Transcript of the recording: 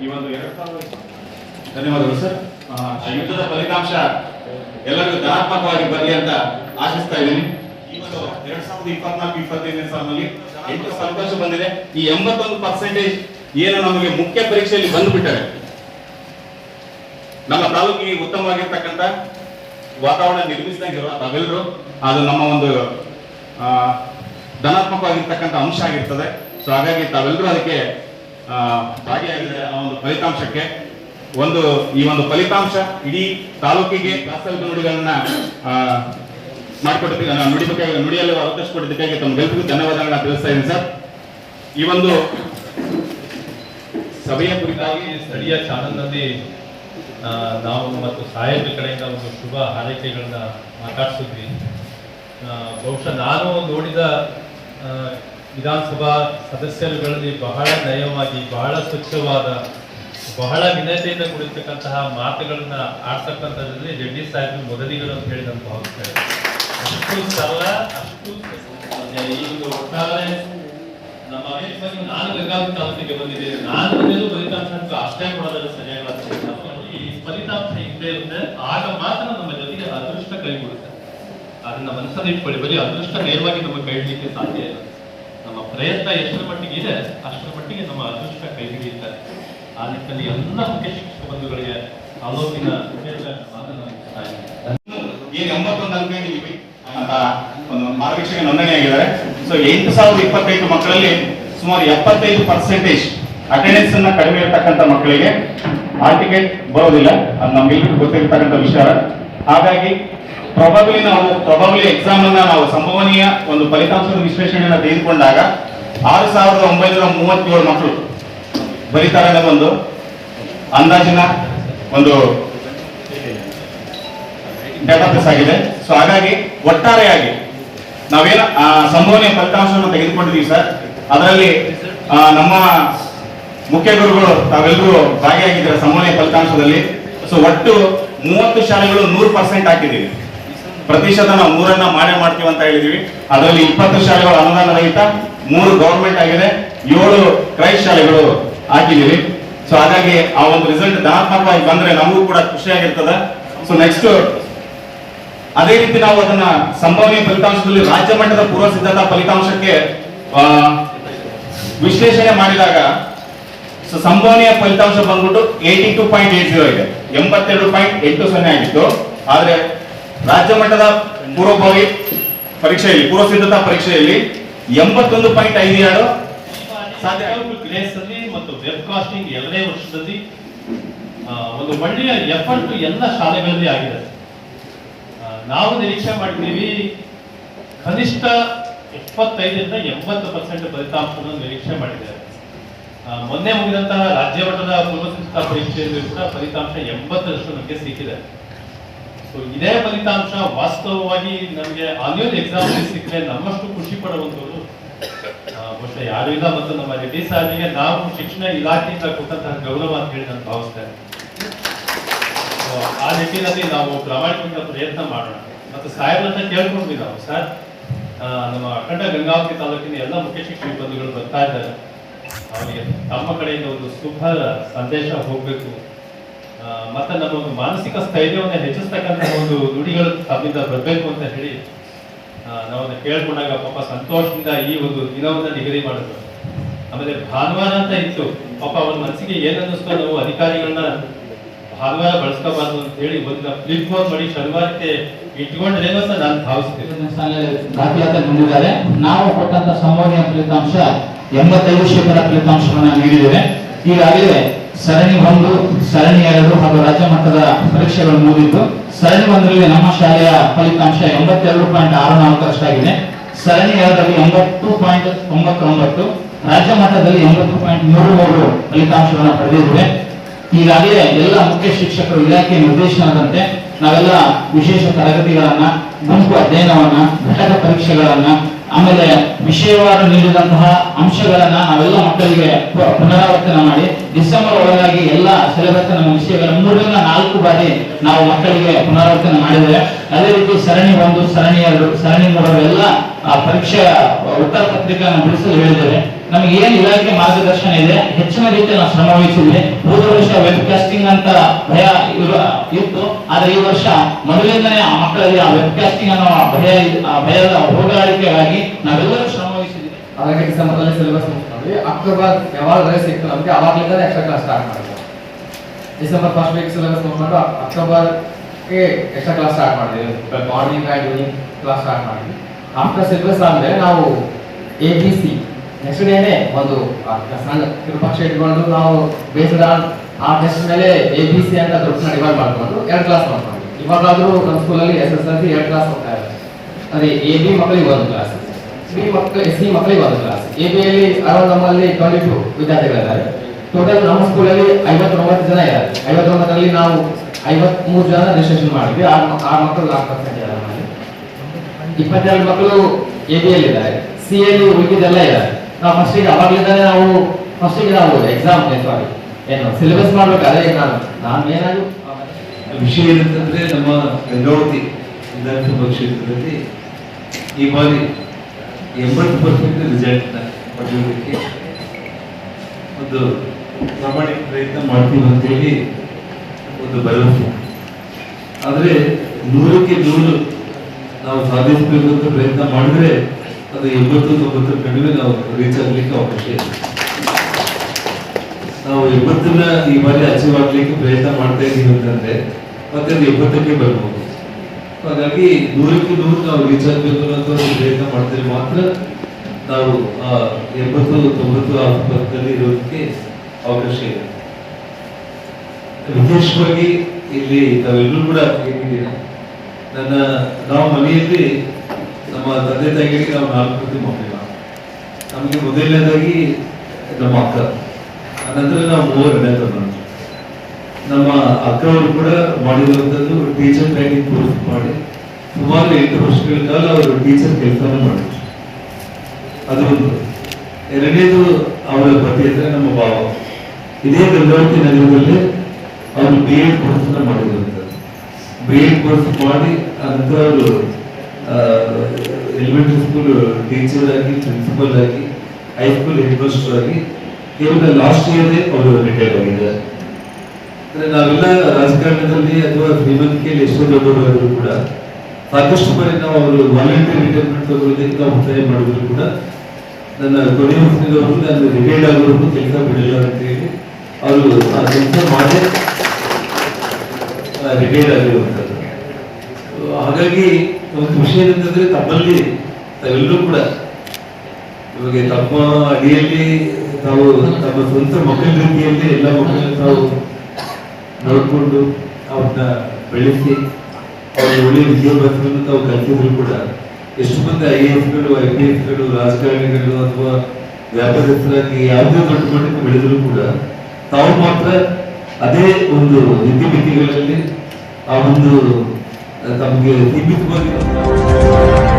ಈ ಒಂದು ಎರಡು ಸಾವಿರದ ಧನ್ಯವಾದಗಳು ಸರ್. ಯುದ್ಧದ ಫಲಿತಾಂಶ ಎಲ್ಲರಿಗೂ ಧನಾತ್ಮಕವಾಗಿ ಬರಲಿ ಅಂತ ಆಶಿಸ್ತಾ ಇದ್ದೀನಿ. ಒಂದು ಎರಡ್ ಸಾವಿರದ ಇಪ್ಪತ್ನಾಲ್ಕು, ಇಪ್ಪತ್ತೈದನೇ ಸಾಲಿನಲ್ಲಿ ಎಂಟು ಸಂತೋಷ ಬಂದಿದೆ. ಈ ಎಂಬತ್ತೊಂದು ಪರ್ಸೆಂಟೇಜ್ ಏನು ನಮಗೆ ಮುಖ್ಯ ಪರೀಕ್ಷೆಯಲ್ಲಿ ಬಂದುಬಿಟ್ಟರೆ ನಮ್ಮ ತಾಲೂಕಿಗೆ ಉತ್ತಮವಾಗಿರ್ತಕ್ಕಂಥ ವಾತಾವರಣ ನಿರ್ಮಿಸಿದಂಗಿರುವ ನಾವೆಲ್ಲರೂ ಅದು ನಮ್ಮ ಒಂದು ಧನಾತ್ಮಕವಾಗಿರ್ತಕ್ಕಂಥ ಅಂಶ ಆಗಿರ್ತದೆ. ಸೊ ಹಾಗಾಗಿ ತಾವೆಲ್ಲರೂ ಅದಕ್ಕೆ ಭಾಗಿಯಾಗಿದ್ದಾರೆ ಆ ಒಂದು ಫಲಿತಾಂಶಕ್ಕೆ ಒಂದು, ಈ ಒಂದು ಫಲಿತಾಂಶ ಇಡೀ ತಾಲೂಕಿಗೆ ವಾಸ್ತವಿಕ ನುಡಿಗಳನ್ನ ನಾನು ನುಡಿಬೇಕಾಗಿ, ನುಡಿಯಲ್ಲಿ ಅವಕಾಶ ಕೊಟ್ಟಿದ್ದಕ್ಕಾಗಿ ತಮ್ಗೆಲ್ರಿಗೂ ಧನ್ಯವಾದಗಳನ್ನ ತಿಳಿಸ್ತಾ ಇದ್ದೀನಿ ಸರ್. ಈ ಒಂದು ಸಭೆಯ ಕುರಿತಾಗಿ ಸ್ಥಳೀಯ ಚಾನಲ್ನಲ್ಲಿ ನಾವು ಮತ್ತು ಸಾಹೇಬ್ರ ಕಡೆಯಿಂದ ಒಂದು ಶುಭ ಹಾರೈಕೆಗಳನ್ನ ಮಾತಾಡ್ಸಿದ್ವಿ. ಬಹುಶಃ ನಾನು ನೋಡಿದ ವಿಧಾನಸಭಾ ಸದಸ್ಯರುಗಳಲ್ಲಿ ಬಹಳ ನಯವಾಗಿ, ಬಹಳ ಸ್ವಚ್ಛವಾದ, ಬಹಳ ವಿನತೆಯಿಂದ ಕುಳಿತಕ್ಕಂತಹ ಮಾತುಗಳನ್ನ ಆಡ್ತಕ್ಕಂಥದ್ರಲ್ಲಿ ರೆಡ್ಡಿ ಸಾಹೇಬ್ ಮೊದಲಿಗರು ಅಂತ ಹೇಳಿ ನಮ್ಗೆ ಅಷ್ಟು ಸರಳ, ಅಷ್ಟು ಈ ಒಂದು ಒಟ್ಟಾರೆ ನಮ್ಮ ಅನೇಕ ನಾನು ಗಂಗಾವತಿ ತಾಲೂಕಿಗೆ ಬಂದಿದ್ದೇನೆ. ನಾನು ಬಂದಿದ್ದು ಫಲಿತಾಂಶ ಅಷ್ಟೇ ಕೊಡೋದ್ರೆ ಸರಿಯಾಗಿ ಈ ಫಲಿತಾಂಶ ಇದ್ದೇ ಇರುತ್ತೆ. ಆಗ ಮಾತ್ರ ನಮ್ಮ ಜೊತೆಗೆ ಅದೃಷ್ಟ ಕೈಗೂಡುತ್ತೆ ಅದನ್ನ ಮನಸ್ಸಲ್ಲಿ ಇಟ್ಕೊಳ್ಳಿ, ಬರೀ ಅದೃಷ್ಟ ನೇರವಾಗಿ ನಮ್ಮ ಕೈಲಿಕ್ಕೆ ಸಾಧ್ಯ ಇಲ್ಲ. ನಮ್ಮ ಪ್ರಯತ್ನ ಎಷ್ಟರ ಮಟ್ಟಿಗೆ ಇದೆ, ಅಷ್ಟರ ಮಟ್ಟಿಗೆ ನಮ್ಮ ಅದೃಷ್ಟ ಕೈ ಹಿಡಿಯುತ್ತೆ ಆ ನಿಟ್ಟಿನಲ್ಲಿ ಎಲ್ಲ ಮುಖ್ಯ ಶಿಕ್ಷಕ ಬಂಧುಗಳಿಗೆ ತಾಲೂಕಿನ ಈಗ ಎಂಬತ್ತೊಂದು ಅಂಕ ನಿಮಗೆ ಅಂತ ಒಂದು ಮಾರ್ಗದರ್ಶಕ ನೋಂದಣಿ ಆಗಿದ್ದಾರೆ. ಸೊ ಎಂಟು ಸಾವಿರದ ಇಪ್ಪತ್ತೈದು ಮಕ್ಕಳಲ್ಲಿ ಸುಮಾರು ಎಪ್ಪತ್ತೈದು ಪರ್ಸೆಂಟೇಜ್ ಅಟೆಂಡೆನ್ಸ್ ಅನ್ನ ಕಡಿಮೆ ಇರತಕ್ಕಂಥ ಮಕ್ಕಳಿಗೆ ಆ ಟಿಕೆಟ್ ಬರೋದಿಲ್ಲ. ಅದು ನಮ್ಗೆಲ್ಲರಿಗೂ ಗೊತ್ತಿರತಕ್ಕಂಥ ವಿಚಾರ. ಹಾಗಾಗಿ ಪ್ರೊಬಬ್ಲಿ ನಾವು ಪ್ರಬಬ್ಲಿ ಎಕ್ಸಾಮ್ ಅನ್ನ ನಾವು ಸಂಭವನೀಯ ಒಂದು ಫಲಿತಾಂಶದ ವಿಶ್ಲೇಷಣೆಯನ್ನು ತೆಗೆದುಕೊಂಡಾಗ ಆರು ಸಾವಿರದ ಒಂಬೈನೂರ ಮೂವತ್ತೇಳು ಮಕ್ಕಳು ಬರೀತಾರೆ ಅನ್ನೋ ಒಂದು ಅಂದಾಜಿನ ಒಂದು ಡೇಟಾಬೇಸ್ ಆಗಿದೆ. ಸೊ ಹಾಗಾಗಿ ಒಟ್ಟಾರೆಯಾಗಿ ನಾವೇನು ಸಂಭವನೀಯ ಫಲಿತಾಂಶವನ್ನು ತೆಗೆದುಕೊಂಡಿದ್ದೀವಿ ಸರ್. ಅದರಲ್ಲಿ ನಮ್ಮ ಮುಖ್ಯ ಗುರುಗಳು, ತಾವೆಲ್ಲರೂ ಭಾಗಿಯಾಗಿದ್ದಾರೆ ಸಂಭವನೀಯ ಫಲಿತಾಂಶದಲ್ಲಿ. ಸೊ ಒಟ್ಟು ಮೂವತ್ತು ಶಾಲೆಗಳು ನೂರು ಪರ್ಸೆಂಟ್ ಹಾಕಿದ್ದೀವಿ. ಪ್ರತಿಶತ ನಾವು ಮೂರನ್ನ ಮಾಡೇ ಮಾಡ್ತೀವಿ ಅಂತ ಹೇಳಿದೀವಿ. ಅದರಲ್ಲಿ ಇಪ್ಪತ್ತು ಶಾಲೆಗಳು ಅನುದಾನ ರಹಿತ, ಮೂರು ಗೌರ್ಮೆಂಟ್ ಆಗಿದೆ, ಏಳು ಕ್ರೈಸ್ಟ್ ಶಾಲೆಗಳು ಹಾಕಿದೀವಿ. ಸೊ ಹಾಗಾಗಿ ಆ ಒಂದು ರಿಸಲ್ಟ್ ಧನಾತ್ಮಕವಾಗಿ ಬಂದ್ರೆ ನಮಗೂ ಕೂಡ ಖುಷಿಯಾಗಿರ್ತದೆ. ಸೊ ನೆಕ್ಸ್ಟ್ ಅದೇ ರೀತಿ ನಾವು ಅದನ್ನ ಸಂಭಾವ್ಯ ಫಲಿತಾಂಶದಲ್ಲಿ ರಾಜ್ಯ ಮಟ್ಟದ ಪೂರ್ವ ಸಿದ್ಧತಾ ಫಲಿತಾಂಶಕ್ಕೆ ವಿಶ್ಲೇಷಣೆ ಮಾಡಿದಾಗ ಸೊ ಸಂಭವನೀಯ ಫಲಿತಾಂಶ ಬಂದ್ಬಿಟ್ಟು eighty two point eight zero ಇದೆ. ಎಂಬತ್ತೆರಡು ಪಾಯಿಂಟ್ ಎಂಟು ಸೊನ್ನೆ ಆಗಿತ್ತು. ಆದ್ರೆ ರಾಜ್ಯ ಮಟ್ಟದ ಪೂರ್ವಭಾವಿ ಪರೀಕ್ಷೆಯಲ್ಲಿ ಪೂರ್ವ ಸಿದ್ಧತಾ ಪರೀಕ್ಷೆಯಲ್ಲಿ ಎಂಬತ್ತೊಂದು ಪಾಯಿಂಟ್ ಐದು ಎರಡು ಮತ್ತು ವೆಬ್ ಕಾಸ್ಟಿಂಗ್ ಎರಡನೇ ವರ್ಷದಲ್ಲಿ ಒಂದು ಒಳ್ಳೆಯ ಎಫರ್ಟ್ ಎಲ್ಲ ಶಾಲೆಗಳಲ್ಲಿ ಆಗಿದೆ. ನಾವು ನಿರೀಕ್ಷೆ ಮಾಡಿದ್ದೀವಿ ಕನಿಷ್ಠ ಎಪ್ಪತ್ತೈದರಿಂದ ಎಂಬತ್ತು ಪರ್ಸೆಂಟ್ ಫಲಿತಾಂಶವನ್ನು ನಿರೀಕ್ಷೆ ಮಾಡಿದ್ದೇವೆ ಆ, ಮೊನ್ನೆ ಮುಗಿದಂತಹ ರಾಜ್ಯ ಮಟ್ಟದ ಪೂರ್ವಸಿದ್ಧತಾ ಪರೀಕ್ಷೆಯಲ್ಲಿ ಕೂಡ ಫಲಿತಾಂಶ ಎಂಬತ್ತರಷ್ಟು ನಮಗೆ ಸಿಕ್ಕಿದೆ. ಸೊ ಇದೇ ಫಲಿತಾಂಶ ವಾಸ್ತವವಾಗಿ ನಮಗೆ ಆನ್ಯುವಲ್ ಎಕ್ಸಾಮ್ ಸಿಕ್ಕರೆ ನಮ್ಮಷ್ಟು ಖುಷಿ ಪಡುವಂಥವ್ರು ಬಹುಶಃ ಯಾರು ಇಲ್ಲ ಮತ್ತು ನಮ್ಮ ರೆಡ್ಡಿ ಸಾಹೇಬಿಗೆ ನಾವು ಶಿಕ್ಷಣ ಇಲಾಖೆಯಿಂದ ಕೊಟ್ಟಂತಹ ಗೌರವ ಅಂತ ಹೇಳಿ ನಾನು ಭಾವಿಸ್ತೇನೆ ಆ ನಿಟ್ಟಿನಲ್ಲಿ ನಾವು ಪ್ರಾಮಾಣಿಕ ಪ್ರಯತ್ನ ಮಾಡೋಣ. ಮತ್ತು ಸಾಹೇಬ್ರನ್ನ ಕೇಳ್ಕೊಂಡ್ವಿ ನಾವು. ಸರ್ ನಮ್ಮ ಅಖಂಡ ಗಂಗಾವತಿ ತಾಲೂಕಿನ ಎಲ್ಲ ಮುಖ್ಯ ಶಿಕ್ಷಕ ಬಂಧುಗಳು ಬರ್ತಾ ಇದ್ದಾರೆ. ಅವರಿಗೆ ತಮ್ಮ ಕಡೆಯಿಂದ ಒಂದು ಶುಭ ಸಂದೇಶ ಹೋಗ್ಬೇಕು. ಮತ್ತೆ ನಮ್ಮ ಒಂದು ಮಾನಸಿಕ ಸ್ಥೈರ್ಯವನ್ನು ಹೆಚ್ಚಿಸ್ತಕ್ಕಂಥ ಒಂದು ನುಡಿಗಳು ತಮ್ಮಿಂದ ಬರಬೇಕು ಅಂತ ಹೇಳಿ ನಾವನ್ನ ಕೇಳ್ಕೊಂಡಾಗ ಪಾಪ ಸಂತೋಷದಿಂದ ಈ ಒಂದು ದಿನವನ್ನು ನಿಗದಿ ಮಾಡಿದ್ರು. ಆಮೇಲೆ ಭಾನುವಾರ ಅಂತ ಇತ್ತು. ಪಾಪ ಅವ್ರ ಮನಸ್ಸಿಗೆ ಏನನ್ನಿಸ್ತೋ ನಾವು ಅಧಿಕಾರಿಗಳನ್ನ ಭಾನುವಾರ ಬಳಸ್ಕೋಬಾರ್ದು ಅಂತ ಹೇಳಿ ಒಂದು ಫ್ಲಿಪ್ ಫೋನ್ ಮಾಡಿ ಶನಿವಾರಕ್ಕೆ ಇಟ್ಕೊಂಡ್ರೇನು ಅಂತ ನಾನು ಭಾವಿಸ್ತೀನಿ. ನಾವು ಕೊಟ್ಟಂತ ಸಂಭವನೀಯ ಫಲಿತಾಂಶ ಎಂಬತ್ತೈದು ಶೇಕಡ ಫಲಿತಾಂಶವನ್ನ ನೀಡಿದ್ದೇವೆ. ಈಗಾಗಲೇ ಸರಣಿ ಒಂದು ಸರಣಿ ಎರಡು ಹಾಗೂ ರಾಜ್ಯ ಮಟ್ಟದ ಪರೀಕ್ಷೆಗಳು ಮುಗಿದಿದ್ದು, ಸರಣಿ ಒಂದರಲ್ಲಿ ನಮ್ಮ ಶಾಲೆಯ ಫಲಿತಾಂಶ ಎಂಬತ್ತೆರಡು ಪಾಯಿಂಟ್ ಆರು ನಾಲ್ಕರಷ್ಟಾಗಿದೆ. ಸರಣಿ ಎರಡರಲ್ಲಿ ಎಂಬತ್ತು ಪಾಯಿಂಟ್ ಒಂಬತ್ತೊಂಬತ್ತು, ರಾಜ್ಯ ಮಟ್ಟದಲ್ಲಿ ಎಂಬತ್ತು ಪಾಯಿಂಟ್ ಮೂರು ಮೂರು ಫಲಿತಾಂಶವನ್ನು ಪಡೆದಿದ್ದೇವೆ. ಈಗಾಗಲೇ ಎಲ್ಲ ಮುಖ್ಯ ಶಿಕ್ಷಕರು ಇಲಾಖೆ ನಿರ್ದೇಶನದಂತೆ ನಾವೆಲ್ಲ ವಿಶೇಷ ತರಗತಿಗಳನ್ನ, ಗುಂಪು ಅಧ್ಯಯನವನ್ನ, ಘಟಕ ಪರೀಕ್ಷೆಗಳನ್ನ ಆಮೇಲೆ ವಿಷಯವಾರು ನೀಡಿದಂತಹ ಅಂಶಗಳನ್ನ ನಾವೆಲ್ಲ ಮಕ್ಕಳಿಗೆ ಪುನರಾವರ್ತನೆ ಮಾಡಿ ಡಿಸೆಂಬರ್ ಒಳಗಾಗಿ ಎಲ್ಲ ಸಿಲೆಬಸ್ ನಮ್ಮ ವಿಷಯಗಳ ಮೂರರಿಂದ ನಾಲ್ಕು ಬಾರಿ ನಾವು ಮಕ್ಕಳಿಗೆ ಪುನರಾವರ್ತನೆ ಮಾಡಿದರೆ ಅದೇ ರೀತಿ ಸರಣಿ ಒಂದು ಸರಣಿ ಎರಡು ಸರಣಿ ಮೂರರು ಎಲ್ಲ ಆ, ಪರೀಕ್ಷೆಯ ಉತ್ತರ ಪತ್ರಿಕೆಯನ್ನು ಬಿಡಿಸಲು ಹೇಳಿದ್ದೇವೆ. ನಮಗೆ ಏನ್ ಇಲಾಖೆ ಮಾರ್ಗದರ್ಶನ ಇದೆ, ಹೆಚ್ಚಿನ ರೀತಿಯಲ್ಲಿ ನಾವು ಶ್ರಮ ವಹಿಸಿದ್ವಿ. ಹೋದ ವರ್ಷ ವೆಬ್ ಕಾಸ್ಟಿಂಗ್ ಅಂತ ಭಯ ಇತ್ತು. ಆದ್ರೆ ಈ ವರ್ಷ ಮೊದಲಿಂದನೇ ಆ ಮಕ್ಕಳಲ್ಲಿ ಆ ವೆಬ್ ಕಾಸ್ಟಿಂಗ್ ಅನ್ನೋ ಭಯ ಆ ಭಯದ ಹೋಗಾಡಿಕೆಗಾಗಿ ನಾವೆಲ್ಲರೂ ಶ್ರಮ ವಹಿಸಿದ್ವಿ. ಹಾಗಾಗಿ ಸಿಲೆಬಸ್ ಅಕ್ಟೋಬರ್ ಯಾವಾಗ ಸಿಕ್ತು ನಮಗೆ ಅವಾಗಲಿಂದ ಎಕ್ಸ್ಟ್ರಾ ಕ್ಲಾಸ್ ಸ್ಟಾರ್ಟ್ ಮಾಡಿದ್ವಿ. ಡಿಸೆಂಬರ್ ಫಸ್ಟ್ ವೀಕ್ ಸಿಲೆಬಸ್ ಮುಗಿಸ್ಕೊಂಡು ಅಕ್ಟೋಬರ್ ಎಕ್ಸ್ಟ್ರಾ ಕ್ಲಾಸ್ ಸ್ಟಾರ್ಟ್ ಮಾಡಿದ್ವಿ. ಮಾರ್ನಿಂಗ್ ಆ್ಯಂಡ್ ಕ್ಲಾಸ್ ಸ್ಟಾರ್ಟ್ ಮಾಡಿದ್ವಿ. ಆಫ್ಟರ್ ಸಿಲೆಬಸ್ ಅಂದರೆ ನಾವು ಎ ಬಿ ಸಿ ನೆಕ್ಸ್ಟ್ ಡೇನೆ ಒಂದು ಸಣ್ಣ ಕಿರುಪಕ್ಷ ಇಟ್ಕೊಂಡು ನಾವು ಬೇಸರ ಆ ಟೆಸ್ಟ್ ಮೇಲೆ ಎ ಬಿ ಸಿ ಅಂತ ಗ್ರೂಪ್ನ ಡಿವೈಡ್ ಮಾಡ್ಕೊಂಡು ಎರಡು ಕ್ಲಾಸ್ ಮಾಡ್ಕೊಂಡು. ಇವಾಗಾದ್ರೂ ನಮ್ಮ ಸ್ಕೂಲಲ್ಲಿ ಎಸ್ ಎಸ್ ಎಲ್ ಸಿ ಎರಡು ಕ್ಲಾಸ್ ಹೋಗ್ತಾ ಇದ್ದಾರೆ ಅದೇ ಎ ಬಿ ಮಕ್ಕಳಿಗೆ ಒಂದು ಕ್ಲಾಸ್ ಸಿ ಮಕ್ಕಳು ಎಸ್ ಸಿ ಮಕ್ಕಳಿಗೆ ಒಂದು ಕ್ಲಾಸ್ ಎ ಬಿ ಅಲ್ಲಿ ಅರೌಂಡ್ ನಮ್ಮಲ್ಲಿ ಟ್ವೆಂಟಿ ಟು ವಿದ್ಯಾರ್ಥಿಗಳಿದ್ದಾರೆ. ಟೋಟಲ್ ನಮ್ಮ ಸ್ಕೂಲಲ್ಲಿ ಐವತ್ತೊಂಬತ್ತು ಜನ ಇದ್ದಾರೆ. ಐವತ್ತೊಂಬತ್ತರಲ್ಲಿ ನಾವು ಐವತ್ಮೂರು ಜನ ರಿಜಿಸ್ಟ್ರೇಷನ್ ಮಾಡಿದ್ವಿ. ಆರು ಆರು ಮಕ್ಕಳು ನಾಲ್ಕು ಪರ್ಸೆಂಟ್ ಇದ್ದಾರೆ ನಮ್ಮಲ್ಲಿ. ಇಪ್ಪತ್ತೆರಡು ಮಕ್ಕಳು ಎ ಬಿ ಅಲ್ಲಿ ಇದ್ದಾರೆ ಸಿ ಅಲ್ಲಿ ಉಳಿದಿದ್ದೆಲ್ಲ ಇದ್ದಾರೆ. ನಾವು ಫಸ್ಟಿಗೆ ಅವಾಗಲಿಂದಾನೆ ನಾವು ಫಸ್ಟಿಗೆ ನಾವು ಎಕ್ಸಾಮ್ ಸಾರಿ ಏನು ಸಿಲೆಬಸ್ ಮಾಡ್ಬೇಕಾದ್ರೆ ನಾನು? ನಾನು ಏನಾದ್ರು? ವಿಷಯ ಏನಂತಂದ್ರೆ ನಮ್ಮ ಗಂಗಾವತಿ ವಿಧಾನಸಭಾ ಕ್ಷೇತ್ರದಲ್ಲಿ ಈ ಬಾರಿ ಎಂಬತ್ತು ಪರ್ಸೆಂಟ್ ರಿಸಲ್ಟ್ ಪಡೆಯೋದಕ್ಕೆ ಒಂದು ಪ್ರಾಮಾಣಿಕ ಪ್ರಯತ್ನ ಮಾಡ್ತೀವಿ ಅಂತೇಳಿ ಒಂದು ಭರವಸೆ. ಆದರೆ ನೂರಕ್ಕೆ ನೂರು ನಾವು ಸಾಧಿಸಬೇಕು ಅಂತ ಪ್ರಯತ್ನ ಮಾಡಿದ್ರೆ ಅದು ಎಂಬತ್ತು ತೊಂಬತ್ತರ ನಡುವೆ ನಾವು ರೀಚ್ ಆಗ್ಲಿಕ್ಕೆ ಅವಕಾಶ ಇದೆ. ನಾವು ಎಂಬತ್ತನ್ನ ಈ ಬಾರಿ ಅಚೀವ್ ಆಗ್ಲಿಕ್ಕೆ ಪ್ರಯತ್ನ ಮಾಡ್ತಾ ಇದ್ದೀವಿ ಅಂತಂದ್ರೆ ಮತ್ತೆ ಅದು ಎಂಬತ್ತಕ್ಕೆ ಬರ್ಬೋದು. ಹಾಗಾಗಿ ನೂರಕ್ಕೆ ನೂರು ನಾವು ರೀಚ್ ಆಗ್ಬೇಕು ಅನ್ನೋದು ಪ್ರಯತ್ನ ಮಾಡಿದ್ರೆ ಮಾತ್ರ ನಾವು ಆ ಎಂಬತ್ತು, ತೊಂಬತ್ತು ಆಸ್ಪಾಸದಲ್ಲಿ ಇರೋದಕ್ಕೆ ಅವಕಾಶ ಇದೆ. ವಿಶೇಷವಾಗಿ ಇಲ್ಲಿ ನಾವೆಲ್ಲರೂ ಕೂಡ ಏನಿದ್ದೀರಾ ನನ್ನ, ನಾವು ಮನೆಯಲ್ಲಿ ನಮ್ಮ ತಂದೆ ತಾಯಿಗಳಿಗೆ ನಾವು ನಾಲ್ಕು ಮಂದಿ ಮಕ್ಕಳು. ನಮಗೆ ಮೊದಲನೇದಾಗಿ ನಮ್ಮ ಅಕ್ಕ. ಅನಂತರ ನಾವು ಮೂವರನೇ ತಗೊಂಡು ನಮ್ಮ ಅಕ್ಕವರು ಕೂಡ ಮಾಡಿರುವಂಥದ್ದು ಟೀಚರ್ ಟ್ರೈನಿಂಗ್ ಕೋರ್ಸ್ ಮಾಡಿ ಸುಮಾರು ಎಂಟು ವರ್ಷಗಳ ಕಾಲ ಅವರು ಟೀಚರ್ ಕೆಲಸನ ಮಾಡಿದ್ರು. ಒಂದು. ಎರಡನೇದು ಅವರ ಪತಿ ಅಂದ್ರೆ ನಮ್ಮ ಭಾವ ಇದೇ ಗಂಗಾವತಿ ನಗರದಲ್ಲಿ ಅವರು ಬಿ ಎಡ್ ಕೋರ್ಸ್ ಮಾಡಿರುವಂಥದ್ದು. ಬಿ ಎಡ್ ಕೋರ್ಸ್ ಮಾಡಿ ಅಂತ ಅವರು ಎಲಿಮೆಂಟರಿ ಸ್ಕೂಲ್ ಟೀಚರ್ ಆಗಿ ಪ್ರಿನ್ಸಿಪಲ್ ಆಗಿ ಹೈಸ್ಕೂಲ್ ಹೆಡ್ ಮಾಸ್ಟರ್ ಆಗಿ, ಕೇವಲ ಲಾಸ್ಟ್ ಇಯರ್ ಅವರು ರಿಟೈರ್ ಆಗಿದ್ದಾರೆ. ನಾವೆಲ್ಲ ರಾಜಕಾರಣದಲ್ಲಿ ಅಥವಾ ಶ್ರೀಮಂತಿಕೆಯಲ್ಲಿ ಎಷ್ಟೋ ದೊಡ್ಡವರಾದರೂ ಕೂಡ ಸಾಕಷ್ಟು ಬಾರಿ ನಾವು ಅವರು ವಾಲಂಟಿಯರ್ ರಿಟೈರ್ಮೆಂಟ್ ತಗೊಳ್ಳೋದಕ್ಕೆ ನಾವು ಮಾಡಿದ್ರು ಕೂಡ ನನ್ನ ಕೊನೆಯ ಹೊತ್ತಿನವರು ನಾನು ರಿಟೈರ್ಡ್ ಆಗೋವರೆಗೂ ಕೆಲಸ ಬಿಡಲ್ಲ ಅಂತ ಹೇಳಿ ಅವರು ಆ ಕೆಲಸ ಮಾಡಿ ರಿಟೈರ್ಡ್ ಆಗಿರುವಂಥದ್ದು. ಹಾಗಾಗಿ ಒಂದು ವಿಷಯ ಏನಂತಂದ್ರೆ ತಮ್ಮಲ್ಲಿ ತಾವೆಲ್ಲರೂ ಕೂಡ ನಿಮಗೆ ತಮ್ಮ ಅಡಿಯಲ್ಲಿ ತಾವು ತಮ್ಮ ಸ್ವಂತ ಮಕ್ಕಳ ರೀತಿಯಲ್ಲಿ ಎಲ್ಲ ಮಕ್ಕಳನ್ನ ತಾವು ನೋಡಿಕೊಂಡು ಅವ್ರನ್ನ ಬೆಳೆಸಿ ಅವ್ರ ಒಳ್ಳೆಯ ವಿದ್ಯಾಭ್ಯಾಸವನ್ನು ತಾವು ಕಲಿತಿದ್ರು ಕೂಡ ಎಷ್ಟು ಮಂದಿ ಐ ಎ ಎಸ್ಗಳು ಐ ಪಿ ಎಸ್ಗಳು ರಾಜಕಾರಣಿಗಳು ಅಥವಾ ವ್ಯಾಪಾರಸ್ಥರಾಗಿ ಯಾವುದೇ ದೊಡ್ಡ ಮಟ್ಟಕ್ಕೆ ಬೆಳೆದರೂ ಕೂಡ ತಾವು ಮಾತ್ರ ಅದೇ ಒಂದು ನಿತಿಮಿತಿಗಳಲ್ಲಿ ಆ ಒಂದು ತಮಗೆ ಸೀಮಿತವಾಗಿರೋ